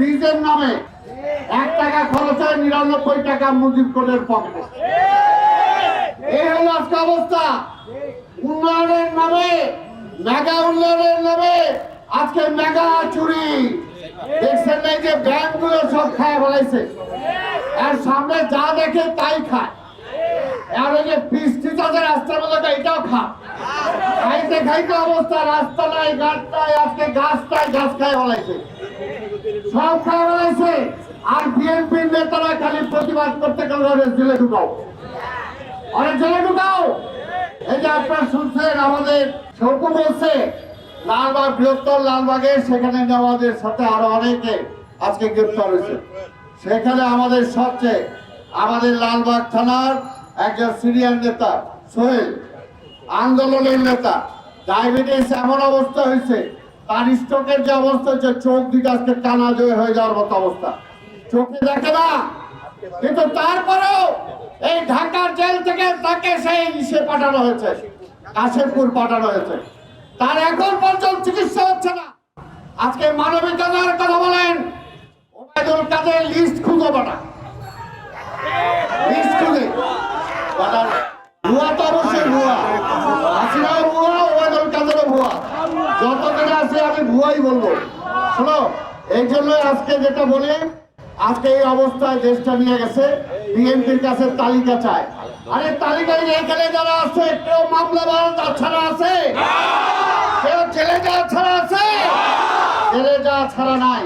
ব্রিজের নামে এক টাকা খরচ হয় নিরানব্বই টাকা মুজিব কোটের পকেটে। এই হলো আজকে অবস্থা। উন্নয়নের নামে, মেগা উন্নয়নের নামে আজকে মেগা চুরি। দেখছেন না যে ব্যাংকগুলো সব খায় ফেলাইছে। আর সামনে যা দেখে তাই খায়। আর ওই যে বৃষ্টি তাদের রাস্তার মধ্যে এটাও খা খাইতে খাইতে অবস্থা রাস্তা নাই নাই আজকে গাছ নাই গাছ খায় ফেলাইছে সব খায় ফেলাইছে আর বিএনপির নেতারা খালি প্রতিবাদ করতে গেলে জেলে ঢুকাও। অনেক জেলে ঢুকাও। এই যে আপনারা শুনছেন, আমাদের শৌকু বলছে, লালবাগ বৃহত্তর লালবাগে, সেখানে আমাদের সাথে আরও অনেকে আজকে গ্রেপ্তার হয়েছে। সেখানে আমাদের সবচেয়ে, আমাদের লালবাগ থানার একজন সিনিয়র নেতা, সোহেল আন্দোলনের নেতা। ডায়াবেটিস এমন অবস্থা হয়েছে, তার স্ট্রোকের যে অবস্থা হচ্ছে চোখ দুটো আজকে টানা জয় হয়ে যাওয়ার মতো অবস্থা। চোখে দেখে না, কিন্তু তারপরেও এই ঢাকার জেল থেকে তাকে সেই ইসে পাঠানো হয়েছে, কাশেমপুর পাঠানো হয়েছে। তার এখন পর্যন্ত চিকিৎসা হচ্ছে না। আজকে মানবিকতার কথা বলেন, ওবায়দুল কাদের লিস্ট খুঁজো বাটা আমি ভুয়াই বলব। শোনো, এই জন্য আজকে যেটা বলি, আজকে এই অবস্থায় দেশটা নিয়ে গেছে, বিএনপির কাছে তালিকা চায়। আরে তালিকায় এখানে যারা আছে, কেউ মামলা বাড়া ছাড়া আছে? কেউ জেলে যাওয়া ছাড়া আছে? জেলে যাওয়া ছাড়া নাই।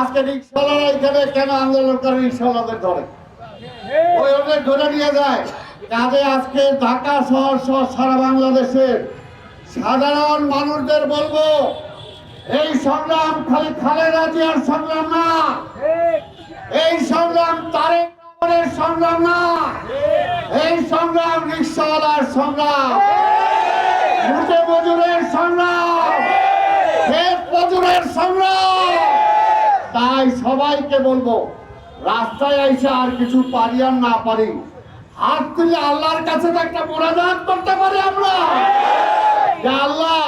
আজকে রিক্সাওয়ালারা এখানে কেন আন্দোলন করে রিক্সাওয়ালাদের ধরে? ওই ওদের ধরে নিয়ে যায়। কাজে আজকে ঢাকা শহর সহ সারা বাংলাদেশের সাধারণ মানুষদের বলব এই সংগ্রাম খালি খালেদা জিয়ার সংগ্রাম না। এই সংগ্রাম তারেক রহমানের সংগ্রাম না। এই সংগ্রাম রিক্সাওয়ালার সংগ্রাম। মুঠে মজুরের সংগ্রাম। ক্ষেত মজুরের সংগ্রাম। তাই সবাইকে বলব, রাস্তায় আইসা আর কিছু পারি আর না পারি, হাত তুলে আল্লাহর কাছে তো একটা মোনাজাত করতে পারি আমরা। আল্লাহ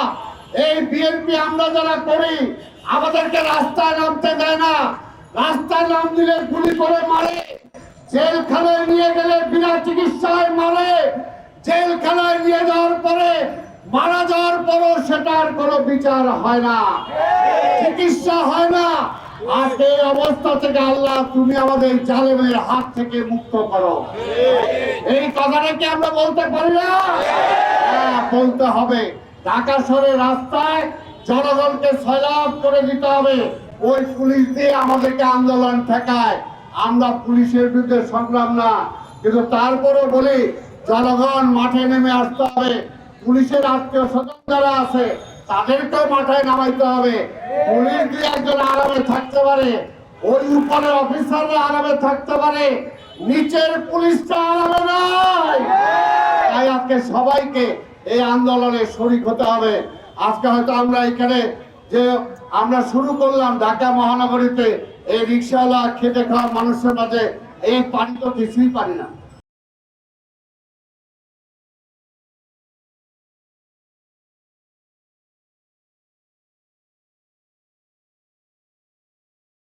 এই বিএনপি আমরা যারা করি, আমাদেরকে রাস্তায় নামতে দেয় না। রাস্তায় নাম দিলে গুলি করে মারে। জেলখানায় নিয়ে গেলে বিনা চিকিৎসায় মারে। জেলখানায় নিয়ে যাওয়ার পরে মারা যাওয়ার পরও সেটার কোনো বিচার হয় না। চিকিৎসা হয় না। আর এই অবস্থা থেকে আল্লাহ তুমি আমাদের জালেমের হাত থেকে মুক্ত করো। এই কথাটা কি আমরা বলতে পারি না? হ্যাঁ বলতে হবে। ঢাকা শহরের রাস্তায় জনগণকে সয়লাভ করে দিতে হবে। ওই পুলিশ দিয়ে আমাদেরকে আন্দোলন ঠেকায়। আমরা পুলিশের বিরুদ্ধে সংগ্রাম না। কিন্তু তারপরও বলি, জনগণ মাঠে নেমে আসতে হবে। পুলিশের আত্মীয় স্বজন যারা আছে, তাদেরকেও মাথায় নামাইতে হবে। পুলিশ দিয়ে একজন আরামে থাকতে পারে, ওই উপরের অফিসাররা আরামে থাকতে পারে। নিচের পুলিশটা আরামে নাই। তাই আজকে সবাইকে এই আন্দোলনে শরিক হতে হবে। আজকে হয়তো আমরা এখানে যে আমরা শুরু করলাম ঢাকা মহানগরীতে, এই রিক্সাওয়ালা খেতে খাওয়া মানুষের মাঝে এই পানি তো কিছুই পারি না।